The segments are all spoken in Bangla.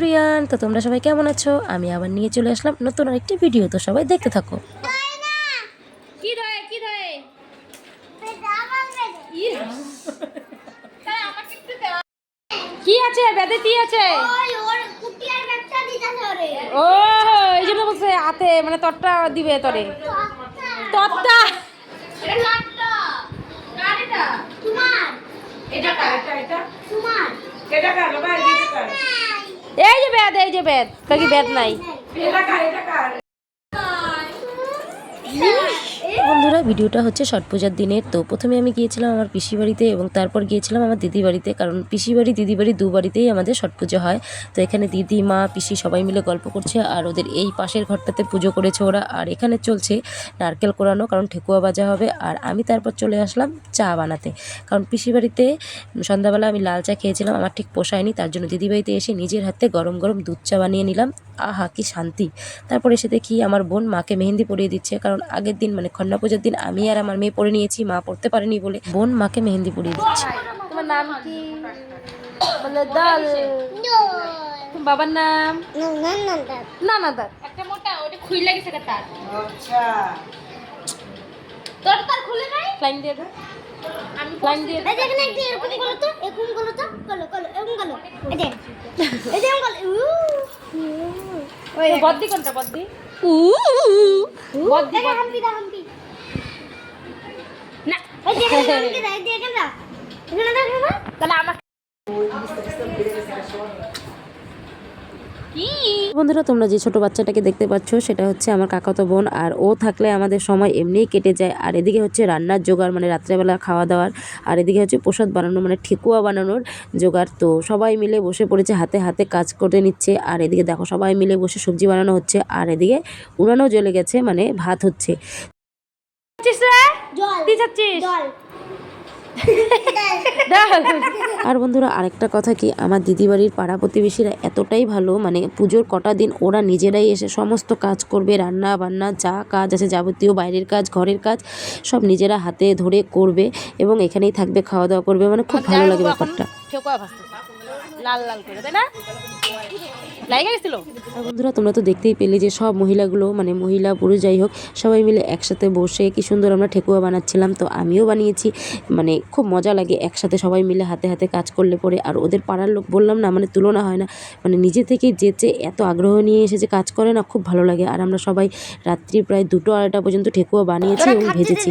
এভরিয়ান তো তোমরা সবাই কেমন আছো? আমি আবার নিয়ে চলে আসলাম নতুন আরেকটি ভিডিও তো সবাই দেখতে থাকো। কি ধরে? কি আছে? বেদে কি আছে? ও এই জন্য বলছে হাতে মানে তরটা দিবে তরে। তরটা? এই যে বেদ এই যে বেদ। কাকি বেদ নাই? বন্ধুরা ভিডিওটা হচ্ছে ছট পূজার দিনের। তো প্রথমে আমি গিয়েছিলাম আমার পিসি বাড়িতে এবং তারপর গিয়েছিলাম আমার দিদি বাড়িতে, কারণ পিসি বাড়ি দিদি বাড়ি দু বাড়িতেই আমাদের ছট পুজো হয়। তো এখানে দিদি, মা, পিসি সবাই মিলে গল্প করছে আর ওদের এই পাশের ঘরটাতে পুজো করেছে ওরা। আর এখানে চলছে নারকেল কোরানো, কারণ ঠেকুয়া বাজা হবে। আর আমি তারপর চলে আসলাম চা বানাতে। কারণ পিসি বাড়িতে সন্ধ্যাবেলা আমি লাল চা খেয়েছিলাম, আমার ঠিক পোষায়নি, তার জন্য দিদি বাড়িতে এসে নিজের হাতে গরম গরম দুধ চা বানিয়ে নিলাম। আহা কি শান্তি। তারপর এসে দেখি আমার বোন মাকে মেহেন্দি পরিয়ে দিচ্ছে কারণ আগের দিন মানে খন্না পুজোর দিন আমি আর আমার মেয়ে পরে নিয়েছি মা পড়তে পারেনি বলে বোন মাকে মেহেন্দি পরিয়ে দিচ্ছে। তোমার নাম কি? বলে দল। বাবার নাম? না না দাদ একটা মোটা ওটা খুইলা গেছে তার। আচ্ছা। তোর তার খুলে নাই? লাইন দিয়ে দে। আমি লাইন দিয়ে দে। বদ্দি কোনটা বদ্দি? বদ্দি বদ্দি। না। তাহলে আমাকে বন্ধুরা তোমরা যে ছোট বাচ্চাটাকে দেখতে পাচ্ছ সেটা হচ্ছে আমার কাকাতো বোন আর ও থাকলে আমাদের সময় এমনিই কেটে যায়। আর এদিকে হচ্ছে রান্নার জোগাড় মানে রাত্রেবেলা খাওয়া দাওয়ার আর এদিকে হচ্ছে প্রসাদ বানানো মানে ঠেকুয়া বানানোর জোগাড়। তো সবাই মিলে বসে পড়েছে হাতে হাতে কাজ করে নিচ্ছে। আর এদিকে দেখো সবাই মিলে বসে সবজি বানানো হচ্ছে আর এদিকে উনানও জ্বলে গেছে মানে ভাত হচ্ছে। চাচ্ছিস আর বন্ধুরা আরেকটা কথা কি আমার দিদি বাড়ির পাড়া প্রতিবেশীরা এতটাই ভালো মানে পুজোর কটা দিন ওরা নিজেরাই এসে সমস্ত কাজ করবে রান্না বান্না যা কাজ আছে যাবতীয় বাইরের কাজ ঘরের কাজ সব নিজেরা হাতে ধরে করবে এবং এখানেই থাকবে খাওয়া দাওয়া করবে মানে খুব ভালো লাগে ব্যাপারটা। লাল লাল করে তাই না? গেছিল? বন্ধুরা তোমরা তো দেখতেই পেলে যে সব মহিলাগুলো মানে মহিলা পুরুষ যাই হোক সবাই মিলে একসাথে বসে কি সুন্দর আমরা ঠেকুয়া বানাচ্ছিলাম। তো আমিও বানিয়েছি। মানে খুব মজা লাগে একসাথে সবাই মিলে হাতে হাতে কাজ করলে পরে। আর ওদের পাড়ার লোক বললাম না মানে তুলনা হয় না। মানে নিজে থেকে যেচে এত আগ্রহ নিয়ে এসে যে কাজ করে না খুব ভালো লাগে। আর আমরা সবাই রাত্রি প্রায় দুটো আড়াইটা পর্যন্ত ঠেকুয়া বানিয়েছি এবং ভেজেছি।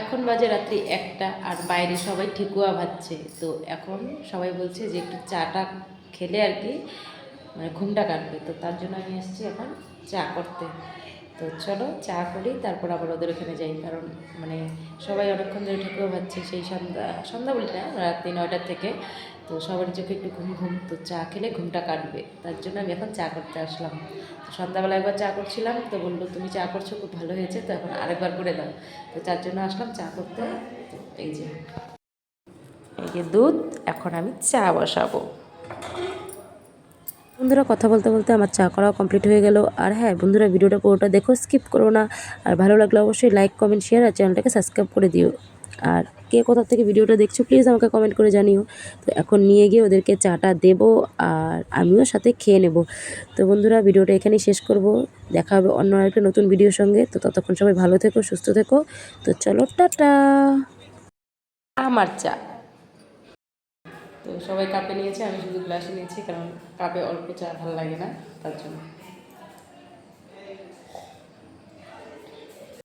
এখন বাজে রাত্রি একটা আর বাইরে সবাই ঠিকুয়া ভাজছে। তো এখন সবাই বলছে যে একটু চাটা খেলে আর কি মানে ঘুমটা কাটবে। তো তার জন্য আমি এসেছি এখন চা করতে। তো চলো চা করি, তারপর আবার ওদের ওখানে যাই। কারণ মানে সবাই অনেকক্ষণ ধরে ঠেকুয়া ভাজছে। সেই সন্ধ্যা সন্ধ্যা বলি না, রাত্রি নয়টার থেকে। তো সবার চোখে একটু ঘুম ঘুম, তো চা খেলে ঘুমটা কাটবে। তার জন্য আমি এখন চা করতে আসলাম। তো সন্ধ্যাবেলা একবার চা করছিলাম, তো বলল, তুমি চা করছ, খুব ভালো হয়েছে, তো এখন আরেকবার করে দাও। তো তার জন্য আসলাম চা করতে। এই যে এই যে দুধ, এখন আমি চা বসাবো। বন্ধুরা, কথা বলতে বলতে আমার চা করাও কমপ্লিট হয়ে গেল। আর হ্যাঁ বন্ধুরা, ভিডিওটা পুরোটা দেখো, স্কিপ করো না। আর ভালো লাগলে অবশ্যই লাইক কমেন্ট শেয়ার আর চ্যানেলটাকে সাবস্ক্রাইব করে দিও। আর কে কোথা থেকে ভিডিওটা দেখছ প্লিজ আমাকে কমেন্ট করে জানিও। তো এখন নিয়ে গিয়ে ওদেরকে চাটা দেব আর আমিও সাথে খেয়ে নেব। তো বন্ধুরা, ভিডিওটা এখানেই শেষ করব। দেখা হবে অন্য একটা নতুন ভিডিওর সঙ্গে। তো ততক্ষণ সবাই ভালো থেকো, সুস্থ থেকো। তো চলো, টাটা। আমার চা। তো সবাই কাপে নিয়েছে, আমি শুধু গ্লাসে নিয়েছি, কারণ কাপে অল্প চা ভালো লাগে না, তার জন্য।